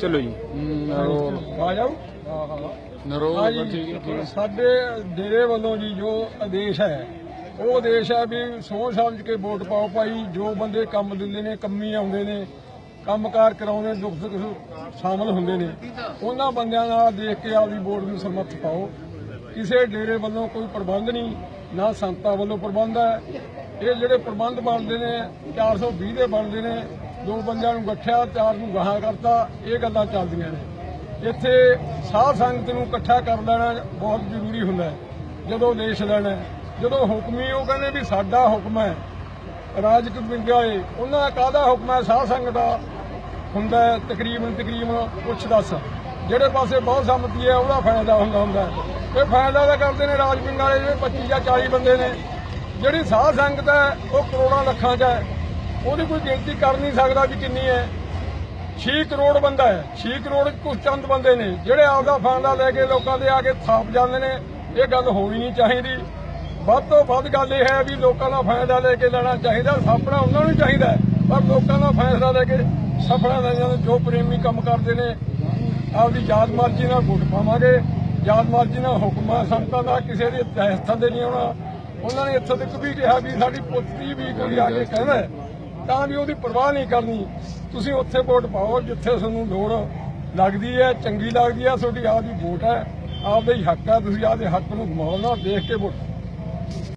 ਚਲੋ ਜੀ। ਨਰੋਲ ਆ ਜਾਓ ਨਰੋਲ ਹੈ ਠੀਕ ਹੈ। ਸਾਡੇ ਡੇਰੇ ਵੱਲੋਂ ਜੀ ਜੋ ਆਦੇਸ਼ ਹੈ ਉਹ ਆਦੇਸ਼ ਹੈ ਵੀ ਸੋਚ ਸਮਝ ਕੇ ਵੋਟ ਪਾਓ ਭਾਈ। ਜੋ ਬੰਦੇ ਕੰਮ ਦਿੰਦੇ ਨੇ ਕੰਮੀ ਆਉਂਦੇ ਨੇ ਕੰਮਕਾਰ ਕਰਾਉਂਦੇ ਦੁੱਖ ਸੁੱਖ ਸ਼ਾਮਲ ਹੁੰਦੇ ਨੇ ਉਹਨਾਂ ਬੰਦਿਆਂ ਨਾਲ ਦੇਖ ਕੇ ਆਪਦੀ ਵੋਟ ਨੂੰ ਸਮਰਥ ਪਾਓ। ਕਿਸੇ ਡੇਰੇ ਵੱਲੋਂ ਕੋਈ ਪ੍ਰਬੰਧ ਨਹੀਂ ਨਾ ਸੰਤਾਂ ਵੱਲੋਂ ਪ੍ਰਬੰਧ ਹੈ। ਇਹ ਜਿਹੜੇ ਪ੍ਰਬੰਧ ਬਣਦੇ ਨੇ 420 ਦੇ ਬਣਦੇ ਨੇ ਦੋ ਬੰਦਿਆਂ ਨੂੰ ਗੱਠਿਆ ਚਾਰ ਨੂੰ ਗਾਹਾਂ ਕਰਤਾ, ਇਹ ਗੱਲਾਂ ਚੱਲਦੀਆਂ ਨੇ। ਇੱਥੇ ਸਾਧ ਸੰਗਤ ਨੂੰ ਇਕੱਠਾ ਕਰ ਲੈਣਾ ਬਹੁਤ ਜ਼ਰੂਰੀ ਹੁੰਦਾ ਹੈ, ਜਦੋਂ ਦੇਸ਼ ਲੈਣਾ ਹੈ। ਜਦੋਂ ਹੁਕਮੀ ਉਹ ਕਹਿੰਦੇ ਵੀ ਸਾਡਾ ਹੁਕਮ ਹੈ, ਰਾਜਕ ਵਿੰਗਾਏ ਉਹਨਾਂ ਦਾ ਕਾਹਦਾ ਹੁਕਮ ਹੈ? ਸਾਧ ਸੰਗਤ ਦਾ ਹੁੰਦਾ ਤਕਰੀਬਨ ਤਕਰੀਬਨ ਕੁਛ ਦੱਸ। ਜਿਹੜੇ ਪਾਸੇ ਬਹੁਤ ਸੰਮਤੀ ਹੈ, ਉਹਦਾ ਫਾਇਦਾ ਹੁੰਦਾ ਹੁੰਦਾ ਇਹ ਫਾਇਦਾ ਤਾਂ ਕਰਦੇ ਨੇ ਰਾਜ ਵਿੰਗਾਲੇ ਜਿਹੜੇ 25 ਜਾਂ 40 ਬੰਦੇ ਨੇ। ਜਿਹੜੀ ਸਾਧ ਸੰਗਤ ਹੈ, ਉਹ ਕਰੋੜਾਂ ਲੱਖਾਂ 'ਚ ਹੈ। ਉਹਦੀ ਕੋਈ ਗਿਣਤੀ ਕਰ ਨਹੀਂ ਸਕਦਾ ਵੀ ਕਿੰਨੀ ਹੈ। 6 ਕਰੋੜ ਬੰਦਾ ਹੈ। 6 ਕਰੋੜ ਕੁਝ ਚੰਦ ਬੰਦੇ ਨੇ, ਜਿਹੜੇ ਆਪਦਾ ਫਾਂਦਾ ਲੈ ਕੇ ਲੋਕਾਂ ਦੇ ਆ ਕੇ ਥਾਪ ਜਾਂਦੇ ਨੇ, ਇਹ ਗੱਲ ਹੋਣੀ ਨਹੀਂ ਚਾਹੀਦੀ। ਵੱਧ ਤੋਂ ਵੱਧ ਗੱਲ ਇਹ ਹੈ ਵੀ ਲੋਕਾਂ ਦਾ ਫਾਇਦਾ ਲੈ ਕੇ ਲੈਣਾ ਚਾਹੀਦਾ, ਸਾਪਣਾ ਉਹਨਾਂ ਨੂੰ ਚਾਹੀਦਾ ਪਰ ਲੋਕਾਂ ਦਾ ਫੈਸਲਾ ਲੈ ਕੇ ਸਫਲਾ ਲੈ ਜਾਂਦੇ ਜੋ ਪ੍ਰੇਮੀ ਕੰਮ ਕਰਦੇ ਨੇ, ਆਪਦੀ ਯਾਦ ਮਰਜ਼ੀ ਨਾਲ ਵੋਟ ਪਾਵਾਂਗੇ। ਯਾਦ ਮਰਜ਼ੀ ਨਾਲ ਹੁਕਮਾਂ ਸੰਤਾਂ ਦਾ, ਕਿਸੇ ਦੇ ਤਹਿਤ ਥੱਲੇ ਨਹੀਂ ਆਉਣਾ। ਉਹਨਾਂ ਨੇ ਇੱਥੋਂ ਤੱਕ ਵੀ ਕਿਹਾ ਵੀ ਸਾਡੀ ਪੁੱਤਰੀ ਵੀ ਕੋਈ ਆ ਕੇ ਕਹਿੰਦਾ ਤਾਂ ਵੀ ਉਹਦੀ ਪਰਵਾਹ ਨਹੀਂ ਕਰਨੀ। ਤੁਸੀਂ ਉੱਥੇ ਵੋਟ ਪਾਓ ਜਿੱਥੇ ਤੁਹਾਨੂੰ ਲੋੜ ਲੱਗਦੀ ਹੈ, ਚੰਗੀ ਲੱਗਦੀ ਹੈ, ਤੁਹਾਡੀ ਆਪਦੀ ਵੋਟ ਹੈ। ਆਪਦਾ ਹੀ ਹੱਕ ਹੈ, ਤੁਸੀਂ ਆਪਦੇ ਹੱਕ ਨੂੰ ਗਮਾਓ ਨਾ, ਦੇਖ ਕੇ ਵੋਟ।